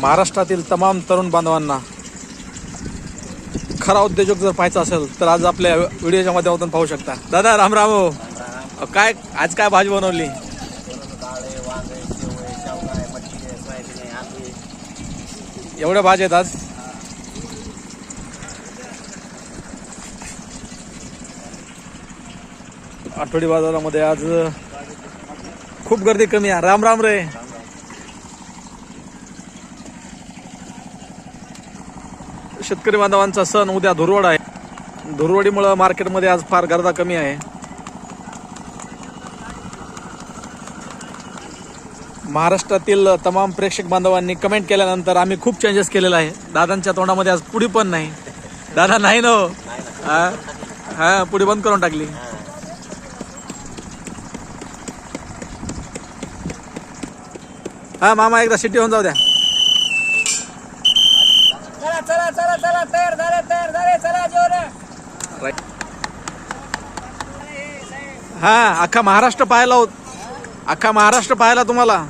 महाराष्ट्रातील तमाम तरुण बांधवांना खरा उद्योजक जर पाहायचा असेल तर आज आपल्या व्हिडिओच्या माध्यमातून पाहू शकता. दादा राम राम हो काय आज काय भाजी बनवली? एवढ्या भाज्या आहेत आज? आठवडी बाजारामध्ये आज खूप गर्दी कमी आहे. राम राम रे. शेतकरी बांधवांचा सण उद्या धुरवड आहे. धुरवडीमुळं मार्केटमध्ये आज फार गर्दा कमी आहे. महाराष्ट्रातील तमाम प्रेक्षक बांधवांनी कमेंट केल्यानंतर आम्ही खूप चेंजेस केलेला आहे. दादांच्या तोंडामध्ये आज पुढी पण नाही. दादा नाही ना हां? हा? पुढी बंद करून टाकली. हा मामा एकदा सिटी होऊन जाऊ द्या चला चला चला चला तयार झाले तयार झाले चला जेवण. हा अख्खा महाराष्ट्र पाहायला होत. अख्खा महाराष्ट्र पाहायला तुम्हाला.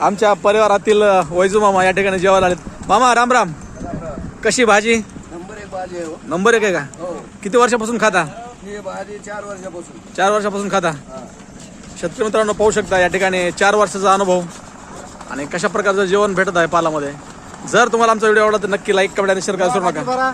आमच्या परिवारातील वैजू मामा या ठिकाणी जेवायला आलेत. मामा राम राम. कशी भाजी? नंबर एक भाजी आहे हो. नंबर एक आहे का? हो. किती वर्षापासून खाता? ही भाजी चार वर्षापासून. चार वर्षापासून खाता. शेतकरी मित्रांनो पाहू शकता या ठिकाणी चार वर्षाचा अनुभव. आणि कशा प्रकारचं जेवण भेटत आहे पालामध्ये? जर तुम्हाला आमचा व्हिडिओ आवडला तर नक्की लाईक कमेंट आणि शेअर करा नका.